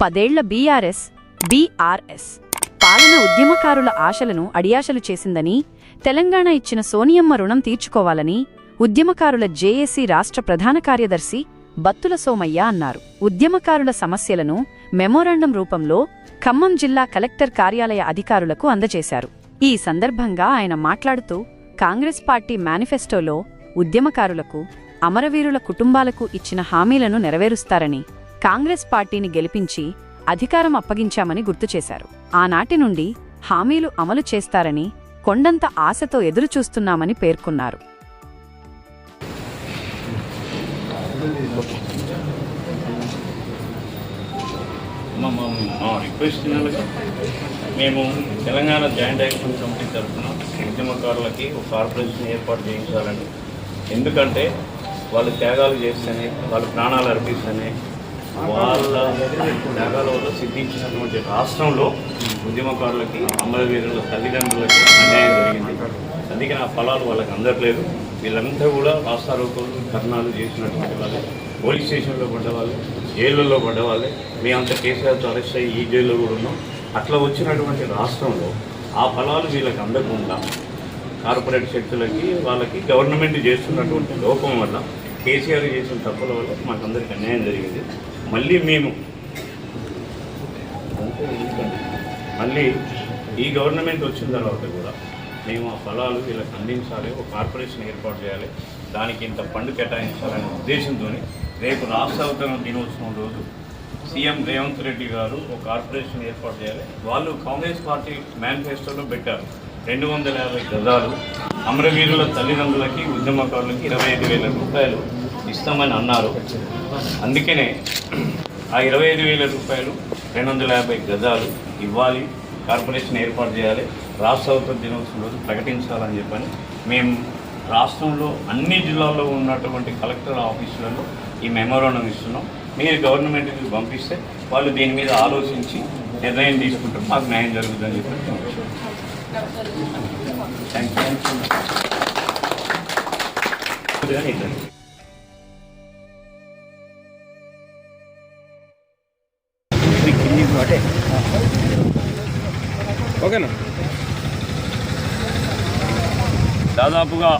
పదేళ్ళ BRS BRS పాలన ఉద్యమకారుల ఆశలను అడియాశలు చేసిందని తెలంగాణ ఇచ్చిన సోనియమ్మ రుణం తీర్చుకోవాలని ఉద్యమకారుల జేఏసీ రాష్ట్ర ప్రధాన కార్యదర్శి బత్తుల సోమయ్య అన్నారు. ఉద్యమకారుల సమస్యలను మెమోరాండం రూపంలో ఖమ్మం జిల్లా కలెక్టర్ కార్యాలయ అధికారులకు అందజేశారు. ఈ సందర్భంగా ఆయన మాట్లాడుతూ కాంగ్రెస్ పార్టీ మేనిఫెస్టోలో ఉద్యమకారులకు అమరవీరుల కుటుంబాలకు ఇచ్చిన హామీలను నెరవేరుస్తారని కాంగ్రెస్ పార్టీని గెలిపించి అధికారం అప్పగించామని గుర్తుచేశారు ఆనాటి నుండి హామీలు అమలు చేస్తారని కొండంత ఆశతో ఎదురుచూస్తున్నామని పేర్కొన్నారు. మా రిక్వెస్ట్ మేము తెలంగాణ జాయింట్ యాక్షన్ కమిటీ తరఫున ఉద్యమకారులకి ఒక కార్పొరేషన్ ఏర్పాటు చేయించాలని. ఎందుకంటే వాళ్ళు త్యాగాలు చేస్తేనే వాళ్ళు ప్రాణాలు అర్పిస్తేనే వాళ్ళ త్యాగాల వల్ల సిద్ధించినటువంటి రాష్ట్రంలో ఉద్యమకారులకి అమరవీరుల తల్లిదండ్రులకి అన్యాయం జరిగింది. అందుకే ఆ ఫలాలు వాళ్ళకి అందట్లేదు. వీళ్ళంతా కూడా రాష్ట్రారోపణలు ధర్నాలు చేసినటువంటి వాళ్ళు పోలీస్ స్టేషన్లో పడ్డవాళ్ళు జైళ్ళల్లో పడ్డవాళ్ళే. మేమంతా కేసీఆర్తో అరెస్ట్ అయ్యి ఈ జైల్లో కూడా ఉన్నాం. అట్లా వచ్చినటువంటి రాష్ట్రంలో ఆ ఫలాలు వీళ్ళకి అందకుండా కార్పొరేట్ శక్తులకి వాళ్ళకి గవర్నమెంట్ చేస్తున్నటువంటి లోపం వల్ల కేసీఆర్ చేసిన తప్పుల వల్ల మాకందరికి అన్యాయం జరిగింది. మళ్ళీ మేము. మళ్ళీ ఈ గవర్నమెంట్ వచ్చిన తర్వాత కూడా మేము ఆ ఫలాలు వీళ్ళకి అందించాలి ఒక కార్పొరేషన్ ఏర్పాటు చేయాలి దానికి ఇంత ఫండ్ కేటాయించాలనే ఉద్దేశంతో రేపు రాష్ట్ర అవతరణ దినోత్సవం రోజు సీఎం రేవంత్ రెడ్డి గారు ఒక కార్పొరేషన్ ఏర్పాటు చేయాలి. వాళ్ళు కాంగ్రెస్ పార్టీ మేనిఫెస్టోలో పెట్టారు. రెండు వందల యాభై గజాలు అమరవీరుల తల్లిదండ్రులకి ఉద్యమకారులకి ఇరవై ఐదు వేల రూపాయలు ఇస్తామని అన్నారు. అందుకనే ఆ ఇరవై ఐదు వేల రూపాయలు రెండు వందల యాభై గజాలు ఇవ్వాలి. కార్పొరేషన్ ఏర్పాటు చేయాలి. రాష్ట్ర అవతరణ దినోత్సవం రోజు ప్రకటించాలని చెప్పని మేము రాష్ట్రంలో అన్ని జిల్లాల్లో ఉన్నటువంటి కలెక్టర్ ఆఫీసులలో ఈ మెమోరాండం ఇస్తున్నాం. మీరు గవర్నమెంట్కి పంపిస్తే వాళ్ళు దీని మీద ఆలోచించి నిర్ణయం తీసుకుంటారు. మాకు న్యాయం జరుగుతుందని చెప్పి థ్యాంక్ యూ ఓకేనా? దాదాపుగా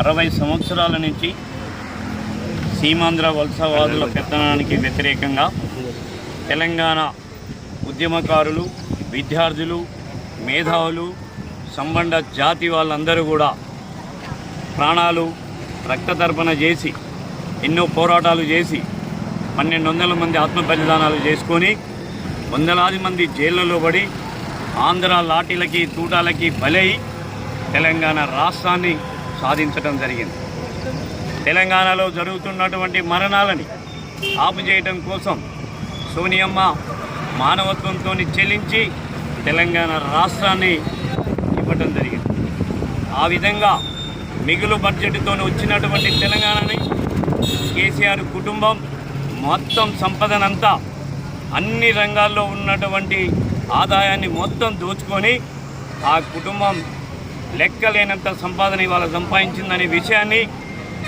అరవై సంవత్సరాల నుంచి సీమాంధ్ర వలసవాదుల పెత్తనానికి వ్యతిరేకంగా తెలంగాణ ఉద్యమకారులు విద్యార్థులు మేధావులు సంబంధ జాతి వాళ్ళందరూ కూడా ప్రాణాలు రక్తతర్పణ చేసి ఎన్నో పోరాటాలు చేసి పన్నెండు వందల మంది ఆత్మ బలిదానాలు చేసుకొని వందలాది మంది జైళ్ళలో పడి ఆంధ్ర లాఠీలకి తూటాలకి బలై తెలంగాణ రాష్ట్రాన్ని సాధించడం జరిగింది. తెలంగాణలో జరుగుతున్నటువంటి మరణాలని ఆపుచేయటం కోసం సోనియమ్మ మానవత్వంతో చెల్లించి తెలంగాణ రాష్ట్రాన్ని ఇవ్వటం జరిగింది. ఆ విధంగా మిగులు బడ్జెట్తో వచ్చినటువంటి తెలంగాణని కేసీఆర్ కుటుంబం మొత్తం సంపదనంతా అన్ని రంగాల్లో ఉన్నటువంటి ఆదాయాన్ని మొత్తం దోచుకొని ఆ కుటుంబం లెక్కలేనంత సంపాదన ఇవాళ సంపాదించిందనే విషయాన్ని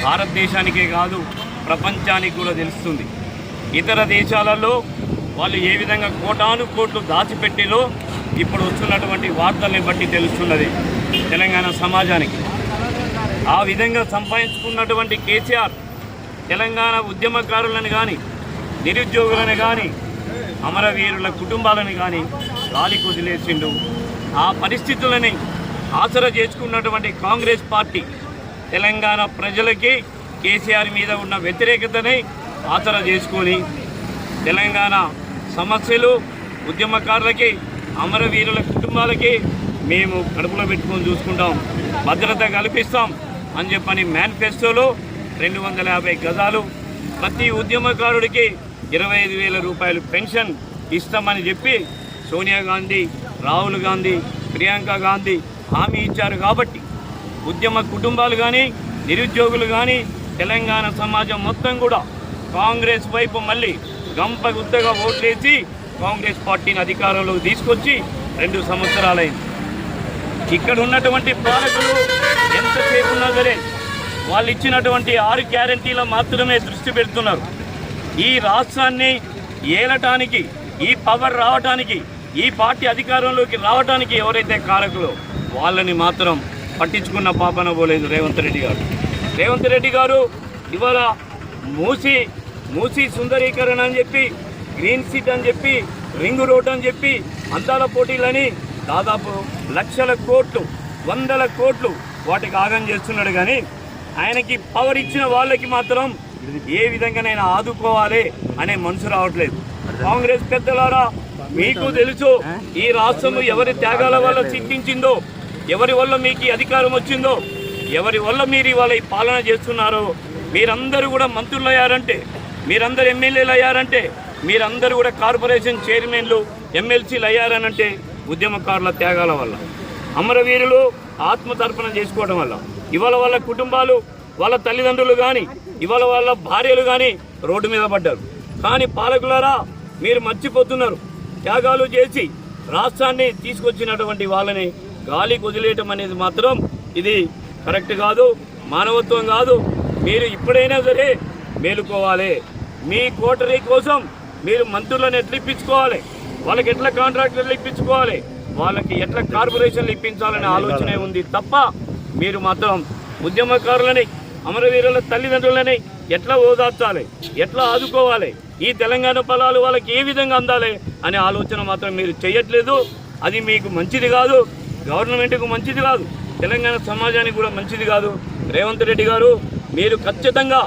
భారతదేశానికే కాదు ప్రపంచానికి కూడా తెలుస్తుంది. ఇతర దేశాలలో వాళ్ళు ఏ విధంగా కోటాను కోట్లు దాచిపెట్టిలో ఇప్పుడు వస్తున్నటువంటి వార్తల్ని బట్టి తెలుస్తున్నది తెలంగాణ సమాజానికి. ఆ విధంగా సంపాదించుకున్నటువంటి కేసీఆర్ తెలంగాణ ఉద్యమకారులను కానీ నిరుద్యోగులను కానీ అమరవీరుల కుటుంబాలను కానీ గాలి కుదిలేసిండు. ఆ పరిస్థితులని ఆసరా చేసుకున్నటువంటి కాంగ్రెస్ పార్టీ తెలంగాణ ప్రజలకి కేసీఆర్ మీద ఉన్న వ్యతిరేకతని ఆసరా చేసుకొని తెలంగాణ సమస్యలు ఉద్యమకారులకి అమరవీరుల కుటుంబాలకి మేము కడుపులో పెట్టుకొని చూసుకుంటాం. భద్రత కల్పిస్తాం అని చెప్పని మేనిఫెస్టోలో రెండు వందల యాభై గజాలు ప్రతి ఉద్యమకారుడికి ఇరవై ఐదు వేల రూపాయలు పెన్షన్ ఇస్తామని చెప్పి సోనియా గాంధీ రాహుల్ గాంధీ ప్రియాంక గాంధీ హామీ ఇచ్చారు కాబట్టి ఉద్యమ కుటుంబాలు కానీ నిరుద్యోగులు కానీ తెలంగాణ సమాజం మొత్తం కూడా కాంగ్రెస్ వైపు మళ్ళీ గంప గుత్తగా ఓట్లేసి కాంగ్రెస్ పార్టీని అధికారంలోకి తీసుకొచ్చి రెండు సంవత్సరాలైంది. ఇక్కడ ఉన్నటువంటి పాలకులు ఎంతసేపు ఉన్నా సరే వాళ్ళు ఇచ్చినటువంటి ఆరు గ్యారంటీల మాత్రమే దృష్టి పెడుతున్నారు. ఈ రాష్ట్రాన్ని ఏలటానికి ఈ పవర్ రావటానికి ఈ పార్టీ అధికారంలోకి రావటానికి ఎవరైతే కారకులో వాళ్ళని మాత్రం పట్టించుకున్న పాపన పోలేదు రేవంత్ రెడ్డి గారు. రేవంత్ రెడ్డి గారు ఇవాళ మూసి మూసి సుందరీకరణ అని చెప్పి గ్రీన్ సీట్ అని చెప్పి రింగ్ రోడ్ అని చెప్పి అందాల పోటీలని దాదాపు లక్షల కోట్లు వందల కోట్లు వాటికి ఆగం చేస్తున్నాడు కానీ ఆయనకి పవర్ ఇచ్చిన వాళ్ళకి మాత్రం ఏ విధంగానైనా ఆదుకోవాలి అనే మనసు రావట్లేదు. కాంగ్రెస్ పెద్దలారా మీకు తెలుసు ఈ రాష్ట్రం ఎవరి త్యాగాల వల్ల సిద్ధించిందో ఎవరి వల్ల మీకు అధికారం వచ్చిందో ఎవరి వల్ల మీరు ఇవాళ ఈ పాలన చేస్తున్నారో మీరందరూ కూడా మంత్రులు అయ్యారంటే మీరందరూ ఎమ్మెల్యేలు అయ్యారంటే మీరందరూ కూడా కార్పొరేషన్ చైర్మన్లు ఎమ్మెల్సీలు అయ్యారనంటే ఉద్యమకారుల త్యాగాల వల్ల. అమరవీరులు ఆత్మతర్పణం చేసుకోవడం వల్ల. ఇవాళ వాళ్ళ కుటుంబాలు వాళ్ళ తల్లిదండ్రులు కానీ ఇవాళ వాళ్ళ భార్యలు కానీ రోడ్డు మీద పడ్డారు. కానీ పాలకులారా మీరు మర్చిపోతున్నారు. త్యాగాలు చేసి రాష్ట్రాన్ని తీసుకొచ్చినటువంటి వాళ్ళని గాలికి వదిలేయటం అనేది మాత్రం ఇది కరెక్ట్ కాదు మానవత్వం కాదు. మీరు ఇప్పుడైనా సరే మేలుకోవాలి. మీ కోటరీ కోసం మీరు మంత్రులను ఎట్లా ఇప్పించుకోవాలి వాళ్ళకి ఎట్లా కాంట్రాక్టర్లు ఇప్పించుకోవాలి? వాళ్ళకి ఎట్లా కార్పొరేషన్లు ఇప్పించాలనే ఆలోచనే ఉంది తప్ప మీరు మాత్రం ఉద్యమకారులని అమరవీరుల తల్లిదండ్రులని ఎట్లా ఓదార్చాలి ఎట్లా ఆదుకోవాలి ఈ తెలంగాణ ఫలాలు వాళ్ళకి ఏ విధంగా అందాలి అనే ఆలోచన మాత్రం మీరు చేయట్లేదు. అది మీకు మంచిది కాదు గవర్నమెంట్కు మంచిది కాదు తెలంగాణ సమాజానికి కూడా మంచిది కాదు. రేవంత్ రెడ్డి గారు మీరు ఖచ్చితంగా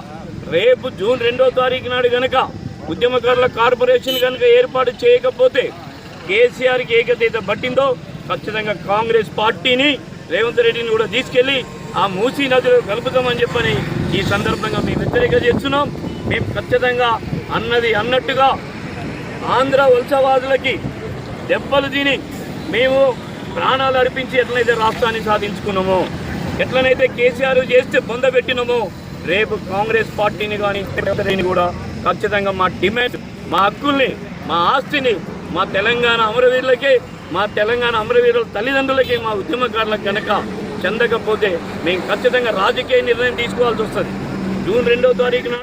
రేపు జూన్ రెండో తారీఖు నాడు కనుక ఉద్యమకారుల కార్పొరేషన్ కనుక ఏర్పాటు చేయకపోతే కేసీఆర్కి ఏకతీత పట్టిందో ఖచ్చితంగా కాంగ్రెస్ పార్టీని రేవంత్ రెడ్డిని కూడా తీసుకెళ్ళి ఆ మూసీ నదిలో కలుపుతామని చెప్పని ఈ సందర్భంగా మేము హెచ్చరిక చేస్తున్నాం. మేము ఖచ్చితంగా అన్నది అన్నట్టుగా ఆంధ్ర వలసవాదులకి దెబ్బలు తిని మేము ప్రాణాలు అర్పించి ఎట్లనైతే రాష్ట్రాన్ని సాధించుకున్నామో ఎట్లనైతే కేసీఆర్ చేస్తే పొందబెట్టినామో రేపు కాంగ్రెస్ పార్టీని కానీ కూడా ఖచ్చితంగా మా డిమాండ్ మా హక్కుల్ని మా ఆస్తిని మా తెలంగాణ అమరవీరులకి మా తెలంగాణ అమరవీరుల తల్లిదండ్రులకి మా ఉద్యమకారులకు కనుక చెందకపోతే మేము ఖచ్చితంగా రాజకీయ నిర్ణయం తీసుకోవాల్సి వస్తుంది. జూన్ రెండో తారీఖు నాడు